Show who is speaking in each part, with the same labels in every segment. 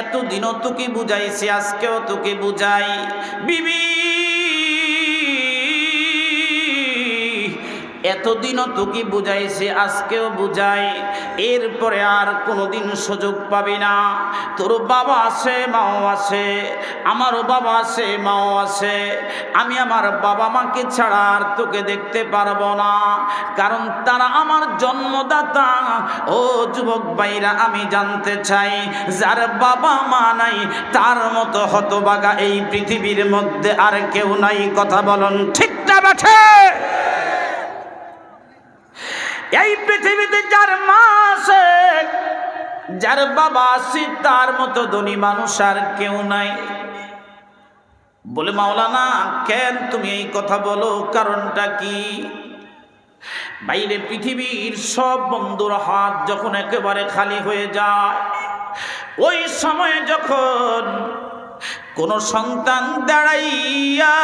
Speaker 1: এতদিনও তোকে বুঝাইছি আজকেও তোকে বুঝাই। বিবি এতদিনও তোকে বুঝাইছি আজকেও বুঝাই। এরপরে আর কোনোদিন সুযোগ পাবি না। তোর বাবা আছে, মাও আছে, আমারও বাবা আছে, মাও আছে। আমি আমার বাবা মাকে ছাড়া আর তোকে দেখতে পারব না। কারণ তারা আমার জন্মদাতা। ও যুবক ভাইরা, আমি জানতে চাই, যার বাবা মা নাই, তার মতো হতবাগা এই পৃথিবীর মধ্যে আর কেউ নাই। কথা বলুন ঠিকটা বাঠে এই পৃথিবীতে যার মা আছে, যার বাবা আছে, তার মতো ধনী মানুষ আর কেউ নাই। বলে, মাওলানা, কেন তুমি এই কথা বলো? কারণটা কি? বাইরে পৃথিবীর সব বন্ধুর হাত যখন একেবারে খালি হয়ে যায়, ওই সময়ে যখন কোন সন্তান দাঁড়াইয়া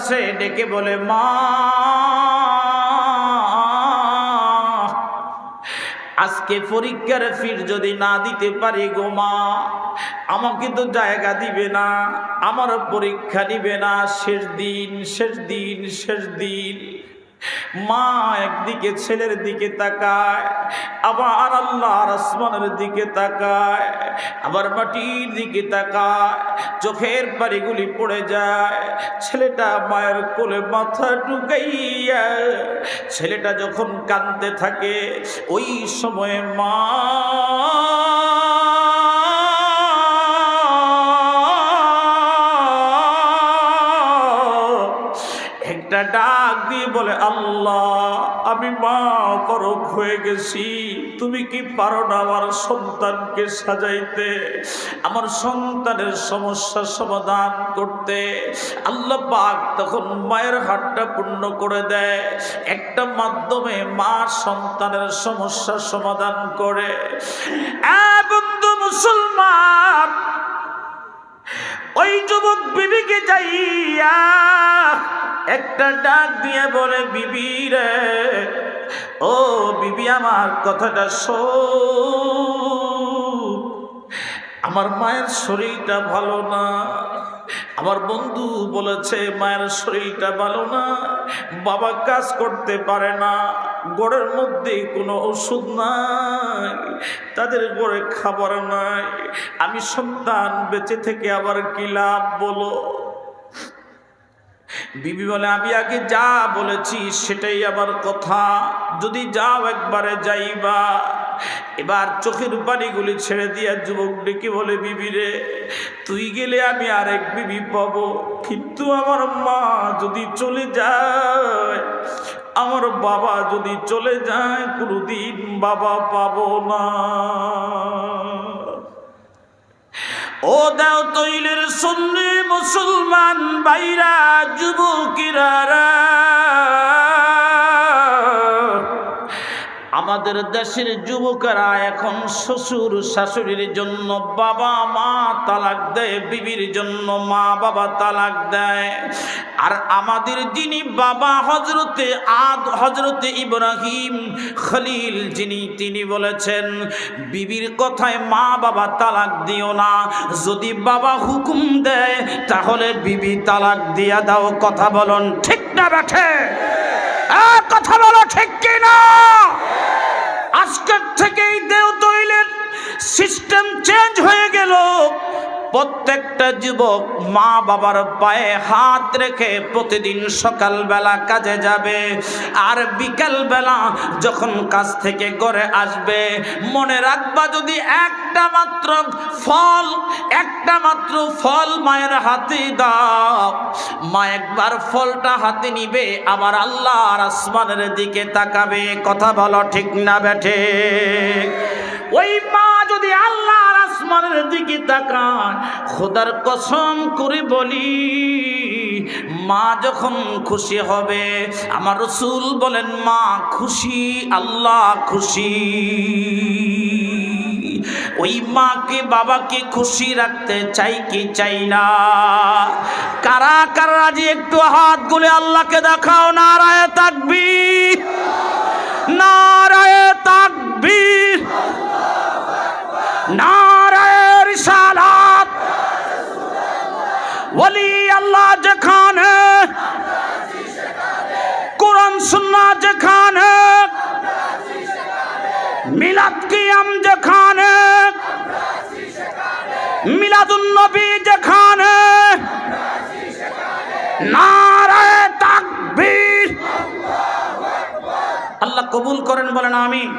Speaker 1: কাছে ডেকে বলে, মা, আজকে পরীক্ষার ফির যদি না দিতে পারি গো মা, আমাকে তো জায়গা দিবে না, আমার পরীক্ষা দিবে না। শেষ দিন শেষ দিন শেষ দিন। মা একদিকে ছেলের দিকে তাকায়, আবার আল্লাহ আসমানের দিকে তাকায়, আবার মাটির দিকে তাকায়, চোখের পাড়িগুলি পড়ে যায়। ছেলেটা মায়ের কোলে মাথা ঢুকাইয়া, ছেলেটা যখন কাঁদতে থাকে, ওই সময়ে মা দিয়ে বলে, আল্লাহ, আমি মা পরক হয়ে গেছি। তুমি কি পারো না আমার সন্তানকে সাজাইতে? আমার সন্তানের সমস্যা সমাধান করতে। আল্লাহ পাক তখন মায়ের হাতটা পূর্ণ করে দেয়। একটা মাধ্যমে মা সন্তানের সমস্যা সমাধান করে। বন্ধু মুসলমান, ওই যুবক বিবিকে যাইয়া একটা ডাক দিয়ে বলে, বিবি রে, ও বিবি আমার কথাটা শোন। আমার মায়ের শরীরটা ভালো না। আমার বন্ধু বলেছে, মায়ের শরীরটা ভালো না। বাবা কাজ করতে পারে না। গড়ের মধ্যে কোনো ওষুধ নাই। তাদের গড়ে খাবার নাই। আমি সন্তান বেঁচে থেকে আবার কি লাভ বলো? বিবি বলে, আমি আগে যা বলেছি সেটাই আমার কথা। যদি যাও একবারে যাইবা। এবার চোখের পানিগুলি ছেড়ে দিয়া যুবক ডেকে বলে, বিবি রে, তুই গেলে আমি আরেক বিবি পাব। কিন্তু আমার মা যদি চলে যায়, আমার বাবা যদি চলে যায়, কোনোদিন বাবা পাবো না। ও দাও তৈলের সন্নি মুসলমান বাইরা যুবকিরারা আমাদের দেশের যুবকেরা এখন শ্বশুর শাশুড়ির জন্য বাবা মা তালাক দেয়, বিবির জন্য মা বাবা তালাক দেয়। আর আমাদের যিনি বাবা হজরতে আদ হজরতে ইব্রাহিম খলিল যিনি, তিনি বলেছেন, বিবির কথায় মা বাবা তালাক দিও না। যদি বাবা হুকুম দেয়, তাহলে বিবি তালাক দিয়া দাও। কথা বলুন ঠিক না বেঠে কথা বলো ঠিক কিনা? আজকের থেকেই দেও তৈলের সিস্টেম চেঞ্জ হয়ে গেল। প্রত্যেকটা যুবক মা বাবার পায়ে হাত রেখে প্রতিদিন সকালবেলা কাজে যাবে। আর বিকালবেলা যখন কাজ থেকে ঘরে আসবে, মনে রাখবা যদি একটা মাত্র ফল, একটা মাত্র ফল মায়ের হাতে দাও। মা একবার ফলটা হাতে নিবে, আবার আল্লাহ আর আসমানের দিকে তাকাবে। কথা বলো ঠিক না বেঠে আসমানের দিকে তাকায় খোদার কসম করে বলি, মা যখন খুশি হবে, আমার রসুল বলেন, মা খুশি, আল্লাহ খুশি। ওই মাকে, বাবাকে খুশি রাখতে চাই কি চাই না? কারা কারা রাজি? একটু হাত গুলে আল্লাহকে দেখাও, নারায় থাকবি নারায় তাকবীর, নারায় ওলি আল্লাহ যেখানে, কোরআন সুন্নাহ যেখানে, মিলাদ কিয়াম যেখানে, মিলাদুন নবী যেখানে, নারায় তাকবীর। আল্লাহ কবুল করেন, বলেন আমিন।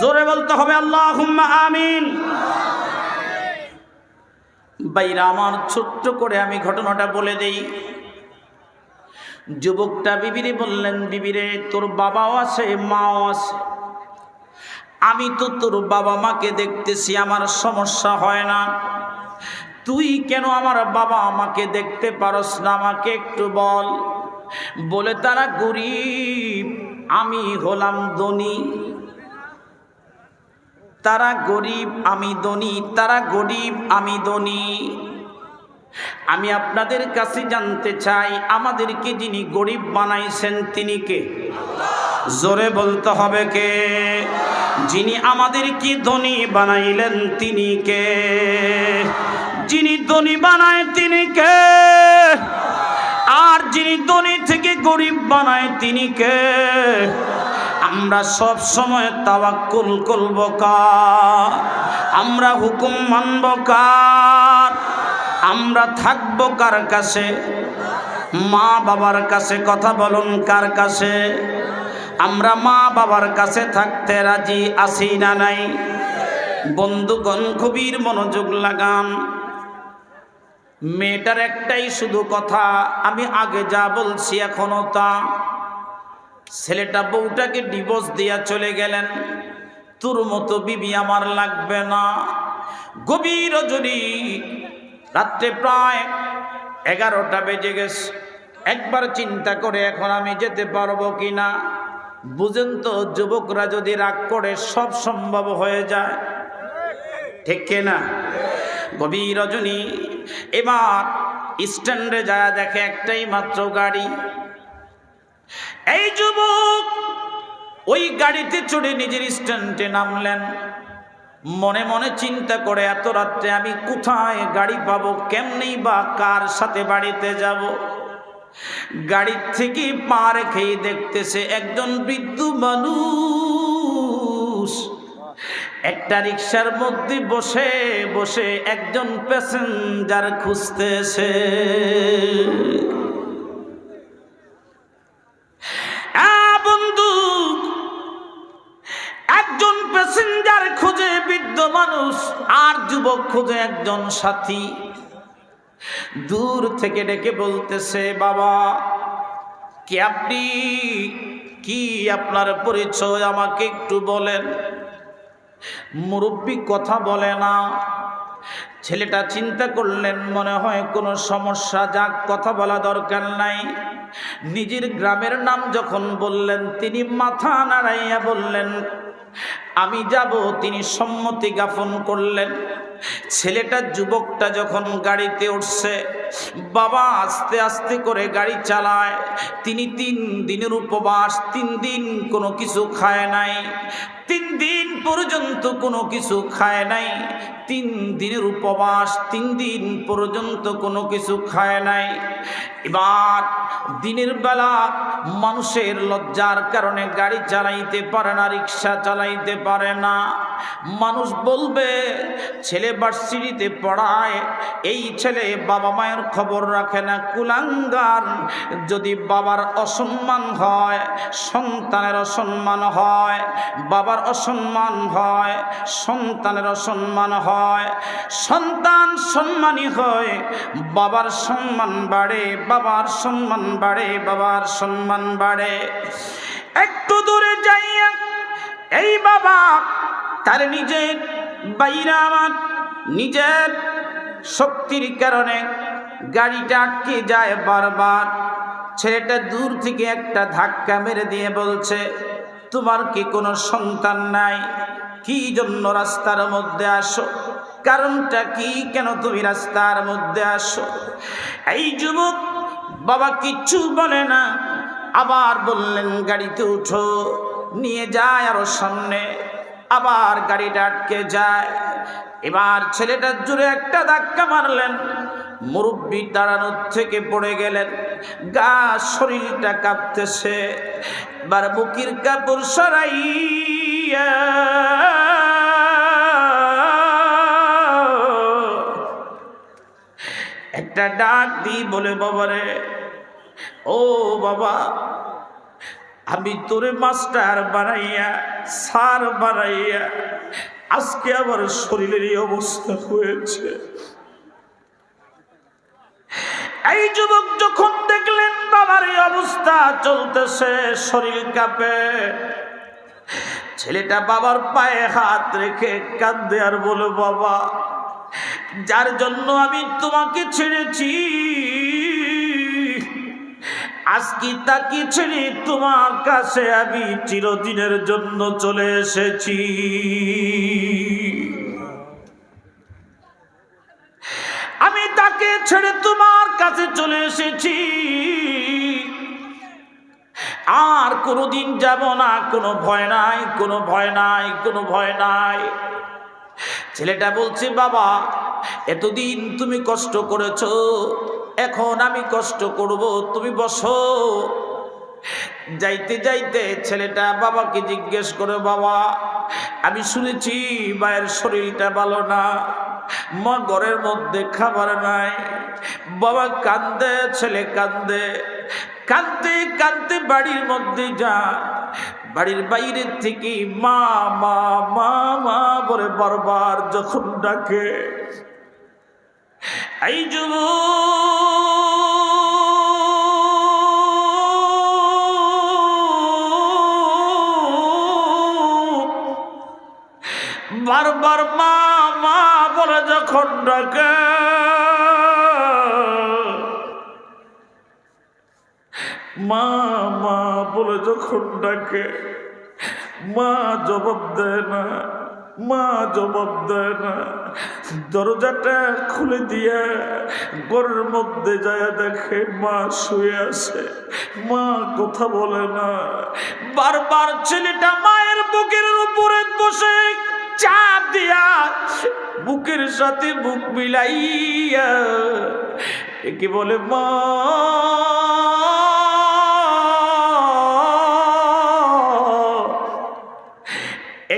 Speaker 1: জোরে বলতে হবে আল্লাহ আমিন। বাইরা আমার ছোট্ট করে আমি ঘটনাটা বলে দেই। যুবকটা বিবিরে বললেন, বিবিরে, তোর বাবাও আছে, মাও আছে। আমি তো তোর বাবা মাকে দেখতেছি, আমার সমস্যা হয় না। তুই কেন আমার বাবা আমাকে দেখতে পারস না, আমাকে একটু বল। বলে, তারা গরিব, আমি হলাম ধনী। তারা গরিব, আমি ধনী। তারা গরিব, আমি ধনী। আমি আপনাদের কাছে জানতে চাই, আমাদেরকে যিনি গরিব বানাইছেন, তিনি কে? জোরে বলতে হবে কে? যিনি আমাদেরকে ধনী বানাইলেন, তিনি কে? যিনি ধনী বানায়, তিনি কে? আর যিনি ধনী থেকে গরিব বানায়, তিনি কে? আমরা সব সময় তাওয়াক্কুল করব কার? আমরা হুকুম মানব কার? আমরা থাকব কার কাছে? মা বাবার কাছে কথা বলুন কার কাছে? আমরা মা বাবার কাছে থাকতে রাজি আছি না নাই? বন্ধুগণ, খুবই মনোযোগ লাগান। মেয়েটার একটাই শুধু কথা, আমি আগে যা বলছি এখনও তা। ছেলেটা বউটাকে ডিভোর্স দিয়া চলে গেলেন। তোর মতো বিবি আমার লাগবে না। গভীর রজনী রাত্রে প্রায় এগারোটা বেজে গেছে। একবার চিন্তা করে এখন আমি যেতে পারব কি না বুঝেন তো, যুবকরা যদি রাগ করে, সব সম্ভব হয়ে যায়। ঠিক না গভীর রজনী এবার স্ট্যান্ডে যায় দেখে একটাই মাত্র গাড়ি। এই যুবক, ওই গাড়িতে চড়ে নিজের স্ট্যান্ডে নামলেন। মনে মনে চিন্তা করে, এত রাত্রে আমি কোথায় গাড়ি পাবো, কেমনেই বা কার সাথে বাড়িতে যাব? গাড়ির থেকে পা রেখেই দেখতেছে একজন বৃদ্ধ মানুষ। একটা রিক্সার মধ্যে বসে বসে একজন প্যাসেঞ্জার খুঁজতেছে। মানুষ আর যুবক খুঁজে একজন সাথী দূর থেকে ডেকে বলতেছে, বাবা, কি আপনি, কি আপনার পরিচয় আমাকে একটু বলেন? মুরব্বী কথা বলে না। ছেলেটা চিন্তা করলেন, মনে হয় কোনো সমস্যা, যাক, কথা বলা দরকার নাই। নিজের গ্রামের নাম যখন বললেন, তিনি মাথা নাড়াইয়া বললেন, আমি যাব। তিনি সম্মতি জ্ঞাপন করলেন। ছেলেটা, যুবকটা যখন গাড়িতে উঠছে, বাবা আস্তে আস্তে করে গাড়ি চালায়। তিনি তিন দিনের উপবাস, তিন দিন কোনো কিছু খায় নাই। তিন দিন পর্যন্ত কোনো কিছু খায় নাই। তিন দিনের উপবাস তিন দিন পর্যন্ত কোনো কিছু খায় নাই। এবার দিনের বেলা মানুষের লজ্জার কারণে গাড়ি চালাইতে পারে না, রিক্সা চালাইতে পারে না। মানুষ বলবে, ছেলে ভার্সিটিতে পড়ায়, এই ছেলে বাবা মায়ের খবর রাখে না। কুলাঙ্গার যদি বাবার অসম্মান হয় সন্তানের অসম্মান হয়, বাবার অসম্মান হয়, সন্তানের অসম্মান হয়। সন্তান সম্মানী হয়, বাবার সম্মান বাড়ে, বাবার সম্মান বাড়ে, বাবার সম্মান বাড়ে। একটু দূরে যাইয়া, এই বাবা তার নিজের বাইরা আমার, নিজের শক্তির কারণে গাড়িটা আটকে যায় বারবার। ছেলেটা দূর থেকে একটা ধাক্কা মেরে দিয়ে বলছে তোমার কি কোনো সন্তান নাই? কি জন্য রাস্তার মধ্যে আসো? কারণটা কি? কেন তুমি রাস্তার মধ্যে আসো? এই যুবক, বাবা কিচ্ছু বলে না। আবার বললেন, গাড়িতে উঠো, নিয়ে যায় আরও সামনে। আবার গাড়িটা আটকে যায়। এবার ছেলেটার জুড়ে একটা ধাক্কা মারলেন। মুরব্বী দাঁড়ানোর থেকে পড়ে গেলেন। গা শরীরটা কাঁপতেছে। এবার বুকির কাপড় সরাইয়া একটা ডাক দিই বলে বাবারে ও বাবা, আমি তোরে মাস্টার বানাইয়া সার বানাইয়া, আজকে আমার শরীরের এই অবস্থা হয়েছে। এই যুবক যখন দেখলেন বাবার এই অবস্থা, চলতেছে শরীর কাঁপে। ছেলেটা বাবার পায়ে হাত রেখে কাঁদে আর বলে, বাবা, যার জন্য আমি তোমাকে ছেড়েছি, আজকে তাকে ছেড়ে তোমার কাছে আমি চিরদিনের জন্য চলে এসেছি। আমি তাকে ছেড়ে তোমার কাছে চলে এসেছি। আর কোনোদিন যাব না, কোনো ভয় নাই, কোনো ভয় নাই, কোনো ভয় নাই। ছেলেটা বলছে, বাবা, এতদিন তুমি কষ্ট করেছ, এখন আমি কষ্ট করব, তুমি বসো। যাইতে যাইতে ছেলেটা বাবাকে জিজ্ঞেস করে, বাবা, আমি শুনেছি, মায়ের শরীরটা ভালো না। মা ঘরের মধ্যে খাবার নাই। বাবা কান্দে ছেলে কান্দে কান্দতে কান্দতে বাড়ির মধ্যে যা বাড়ির বাইরে থেকে মা মা মা মা বলে বারবার যখন ডাকে, এই যুব বারবার মা যখন ডাকে, মা মা বলে যখন ডাকে, মা জবাব দেয় না, মা জবাব দেয় না। দরজাটা খুলে দিয়ে ঘরের মধ্যে যায়, দেখে মা শুয়ে আছে, মা কথা বলে না। বারবার ছেলেটা মায়ের বুকের উপরে বসে চাপ দিয়া বুকের সাথে বুক মিলাইয়া একে বলে, মা,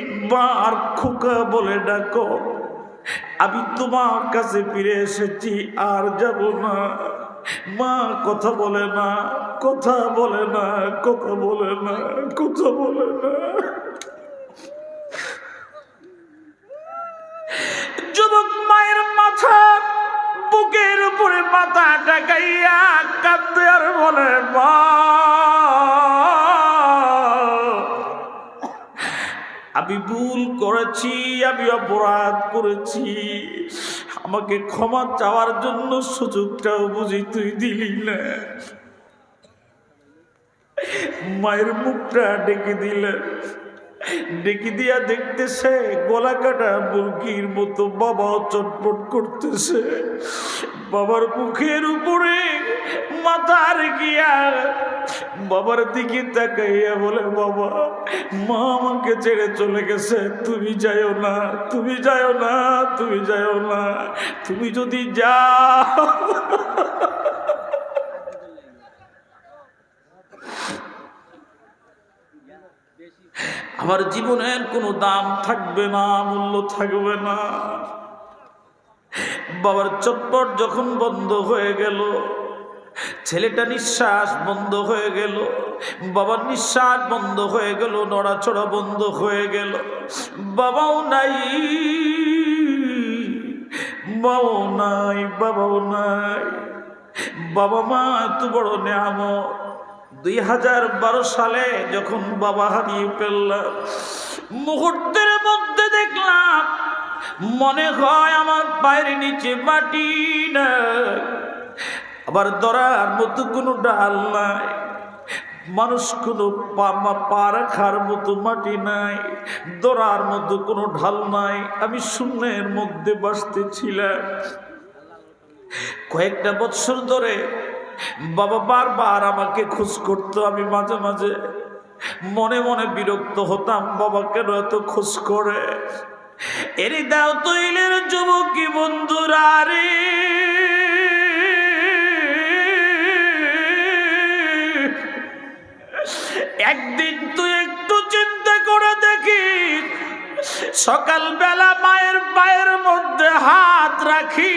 Speaker 1: একবার খোকা বলে ডাকো, আমি তোমার কাছে ফিরে এসেছি, আর যাব না। মা, কথা বলে না, কথা বলে না, কথা বলে না, কথা বলে না। মাথা টাকাইয়া কাঁদতে আর বলে আমি ভুল করেছি, আমি অপরাধ করেছি। আমাকে ক্ষমা চাওয়ার জন্য সুযোগটাও বুঝি তুই দিলি না। মায়ের মুখটা ডেকে দিলেন ডেকে দিয়া দেখতেছে গলা কাটা মুরগির মতো বাবা চটপট করতেছে। বাবার মুখের উপরে মাথা গিয়া বাবার দিকে তাকাইয়া বলে, বাবা, মা আমাকে ছেড়ে চলে গেছে। তুমি যাও না, তুমি যাও না, তুমি যাও না, তুমি যদি যাও। আমার জীবনের কোনো দাম থাকবে না, মূল্য থাকবে না। বাবার চটপট যখন বন্ধ হয়ে গেল, ছেলেটা নিঃশ্বাস বন্ধ হয়ে গেল, বাবার নিঃশ্বাস বন্ধ হয়ে গেল, নড়াচড়া বন্ধ হয়ে গেল। বাবাও নাই বাবাও নাই বাবাও নাই। বাবা মা এত বড় নেয়ামত। দুই হাজার বারো সালে যখন বাবা হারিয়ে ফেললাম মুহূর্তের মধ্যে দেখলাম, মনে হয় আমার পায়ের নিচে মাটি না আবার দরার মতো কোনো ডাল নাই। মানুষ কোনো পা- রাখার মতো মাটি নাই। দরার মতো কোনো ঢাল নাই। আমি শূন্যের মধ্যে বাসতেছিলাম কয়েকটা বছর ধরে বাবা বারবার আমাকে খোঁজ করতো, আমি মাঝে মাঝে মনে মনে বিরক্ত হতাম, বাবা কেন এত খোঁজ করে? এরই দাও তৈলের যুবকী বন্ধুরা রে। একদিন তুই একটু চিন্তা করে দেখি, সকালবেলা মায়ের পায়ের মধ্যে হাত রাখি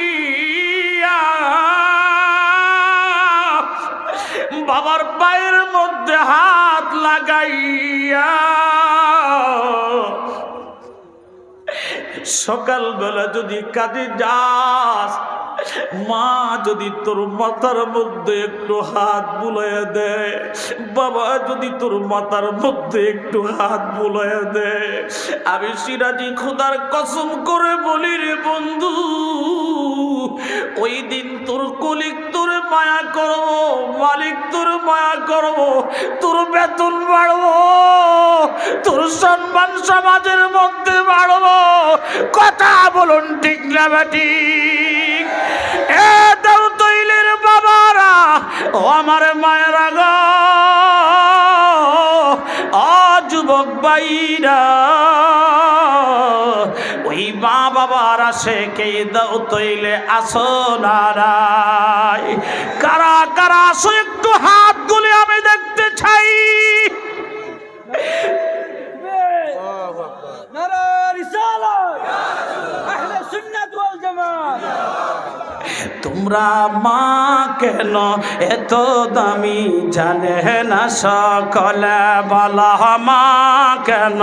Speaker 1: বাবার পায়ের মধ্যে হাত লাগাইয়া সকালবেলা যদি কাজে যাস মা যদি তোর মাথার মধ্যে একটু হাত বুলাইয়া দেয়, বাবা যদি তোর মাথার মধ্যে একটু হাত বুলাইয়া দেয়, আমি সিরাজি খুদার কসম করে বলি রে বন্ধু, ওই দিন তোর কলিক তোর মায়া করব, মালিক তোর মায়া করব, তোর বেতন বাড়বো, তোর সম্মান সমাজের মধ্যে বাড়বো। কথা বলুন ঠিক না ঠিক এ দাও তৈলের বাবারা, ও আমার মায়েরা গ। যুবক বাইরা ওই মা বাবার আসে কে দাও তৈলে আসো নারায়। কারা কারা আসো, একটু হাত গুলি আমি দেখতে চাই।
Speaker 2: নারায় রিসালা আহলে সুন্নাত ওয়াল জামাত।
Speaker 1: তোমরা মা কেন এত দামি জানে না সকলে? বলা, মা কেন?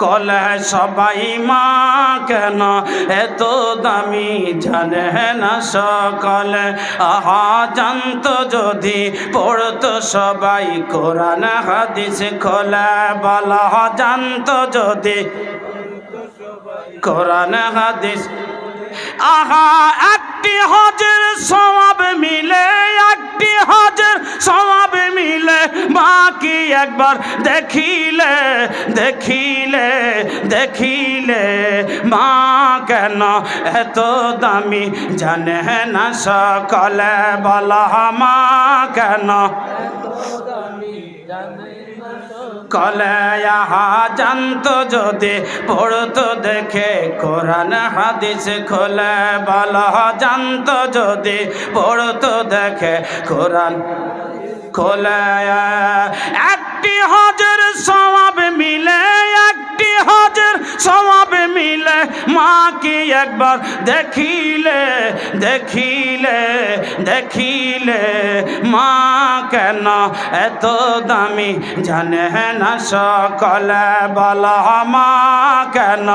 Speaker 1: কলে সবাই মা কেন এত দামি জানে না সকলে? আহা, জানত যদি পড়তো সবাই কোরআন হাদিস খোলে। বলা, জানত যদি কোরআন, হাদিস। আহা, একটি হজের সমাব মিলে, একটি হজের সমাব মিলে। বাকি একবার দেখিলে দেখিলে দেখিলে, মা কেন এত দামি জানে না সকলে বলা, মা কেন কলে আহা, জানত যদি, পড়তো দেখে, কোরআন, হাদিস খোলে বল, জানত যদি, পড়তো দেখে, কোরআন খোলে। একটি হজের সমাব মিলে, একটি হজের সমাব মিলে, মা একবার দেখিলে দেখিলে দেখিলে মা কেন এত দামি জানে না সকলে? বল মা কেন?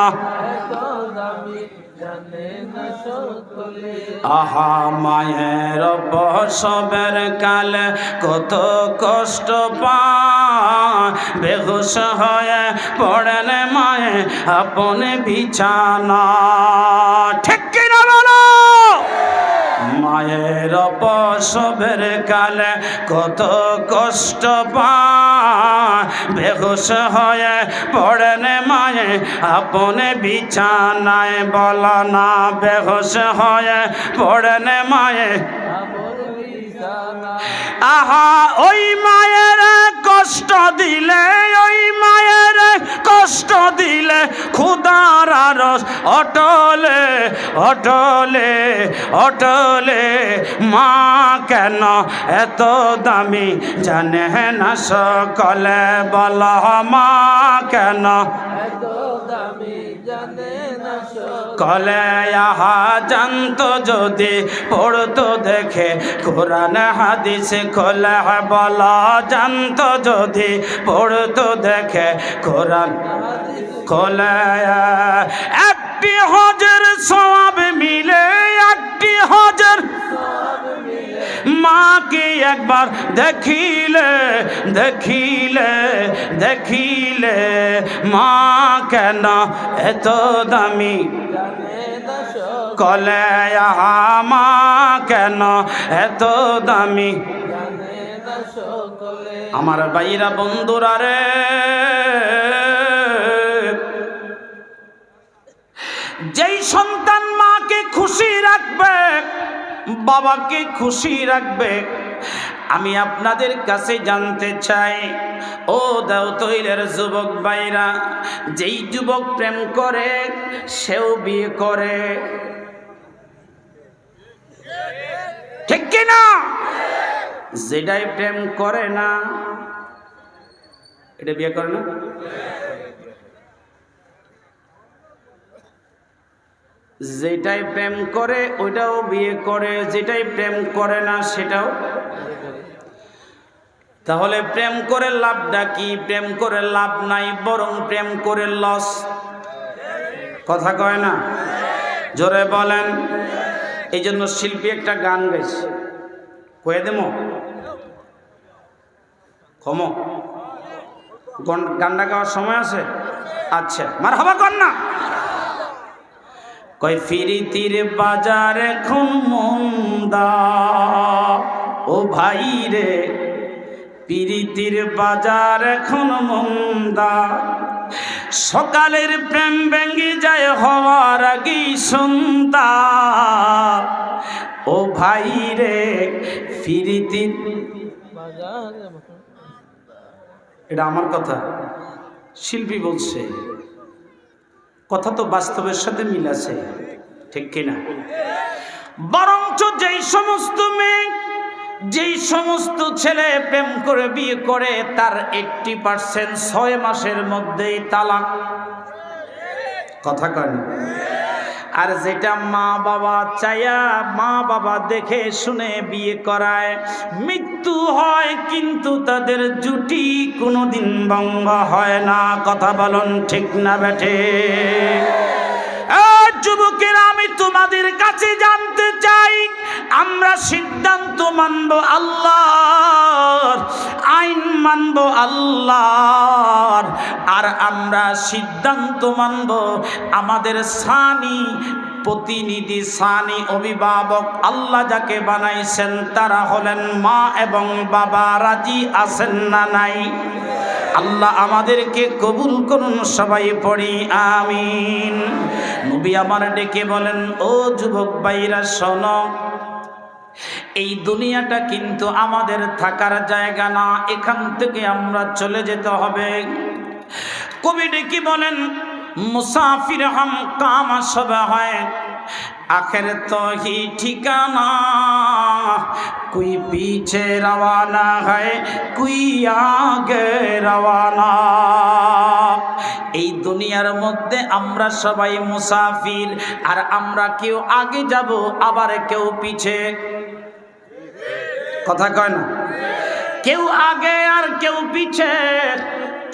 Speaker 1: আহা মায়ের বসবের কালে কত কষ্ট পায়। হয়ে পড়েন মায়ে আপন বিছানা। ঠিক মায়ের প্রসবের কালে কত কষ্ট পায়। হয়ে পড়েন মায়ে, আপনে বিছানায় বল না। বেহুশ হয়ে পড়েন মায়ে। আহা, ওই মায়ের কষ্ট দিলে ওই মায়ের, কষ্ট দিলে খুদার রস অটলে অটলে অটলে, মা কেন এত দামি জানে না সকলে? বল মা কেন? কলে, আহা জানত যদি পড়তো দেখে, কোরআন হাদিস খোলে বল জানত যদি পড়তো দেখে, কোরআন খোলে। একটি হজের সব মিলে, একটি হজের মাকে একবার দেখিলে দেখিলে দেখিলে, মা কেন এত দামি? কলে, আহা মা কেন এত দামি? আমার বাইরা বন্ধুরা রে, যেই সন্তান মাকে খুশি রাখবে, বাবাকে খুশি রাখবে, আমি আপনাদের কাছে জানতে চাই। ও দাও তৈলের যুবক ভাইরা, যেই যুবক প্রেম করে, সেও বিয়ে করে ঠিক কিনা যেটাই প্রেম করে না, এটা বিয়ে করে না? যেটাই প্রেম করে, ওইটাও বিয়ে করে। যেটাই প্রেম করে না, সেটাও তাহলে প্রেম করে লাভটা কি? প্রেম করে লাভ নাই, বরং প্রেম করে লস। কথা কয় না? জোরে বলেন। এই জন্য শিল্পী একটা গান গাইছে। কয়ে দেব কম। গানটা গাওয়ার সময় আছে? আচ্ছা মার হবা কর না। কয় ফিরিতির বাজার এখন মন্দা। ও ভাই রে পিরিতির বাজার এখন মন্দা। সকালের প্রেম ভেঙ্গে যায় হওয়ার আগেই সন্ধ্যা। ও ভাই রে এটা আমার কথা। শিল্পী বলছে, কথা তো বাস্তবের সাথে মিল আছে, ঠিক কিনা? বরঞ্চ যেই সমস্ত মেয়ে, যেই সমস্ত ছেলে প্রেম করে বিয়ে করে, তার এইটটি পার্সেন্ট ছয় মাসের মধ্যেই তালাক। কথা কয় না? আর যেটা মা বাবা চায়া মা বাবা দেখে শুনে বিয়ে করায়, মৃত্যু হয় কিন্তু তাদের জুটি কোনোদিন ভঙ্গ হয় না। কথা বলুন ঠিক না বেঠে? যুবকেরা, আমি তোমাদের কাছে চাই আমরা সিদ্ধান্ত মানব আল্লাহর, আইন মানব আল্লাহর, আর আমরা সিদ্ধান্ত মানব আমাদের সানি প্রতিনিধি, সানি অভিভাবক আল্লাহ যাকে বানাইছেন তারা হলেন মা এবং বাবা, রাজি আছেন না নাই? আল্লাহ আমাদেরকে কবুল করুন সবাই পড়ি, আমিন। নবী আমার ডেকে বলেন, ও যুবক ভাইরা, শোন এই দুনিয়াটা কিন্তু আমাদের থাকার জায়গা না, এখান থেকে আমরা চলে যেতে হবে। কবি কি বলেন? মুসাফির হাম কামা সব হয়। আখের তো হি ঠিকানা, কুই পিছে রওয়ানা হয়, কুই আগে রওয়ানা। এই দুনিয়ার মধ্যে আমরা সবাই মুসাফির, আর আমরা কেউ আগে যাব, আবার কেউ পিছে। কথা কয় না। কেউ আগে আর কেউ পিছে,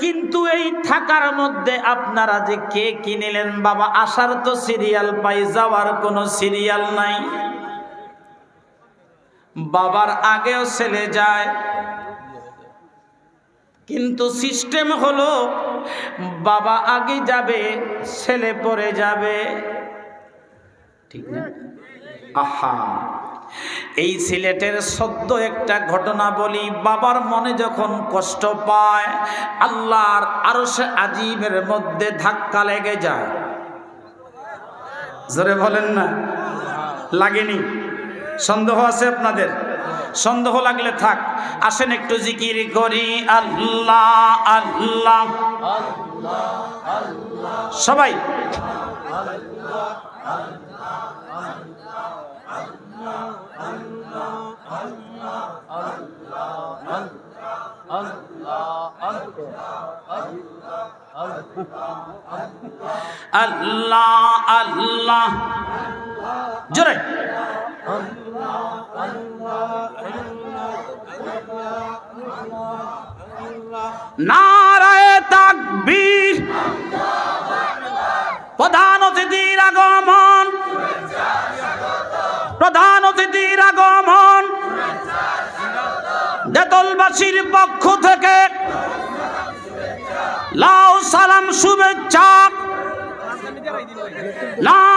Speaker 1: কিন্তু এই থাকার মধ্যে আপনারা যে কে কিনিলেন? বাবা আসার তো সিরিয়াল পাই, যাওয়ার কোনো সিরিয়াল নাই। বাবার আগেও ছেলে যায়, কিন্তু সিস্টেম হলো, বাবা আগে যাবে, ছেলে পরে যাবে। ঠিক না? আহা। এই সিলেটের সদ্য একটা ঘটনা বলি, বাবার মনে যখন কষ্ট পায়, আল্লাহর আরও সে আজিমের মধ্যে ধাক্কা লেগে যায়। জোরে বলেন না, লাগেনি। সন্দেহ আছে আপনাদের? সন্দেহ লাগলে থাক। আসেন একটু জিকির করি, আল্লাহ আল্লাহ। সবাই। আল্লাহ আল্লাহ জোরে। দেতলবাসীর পক্ষ থেকে লাউ সালাম শুভেচ্ছা। না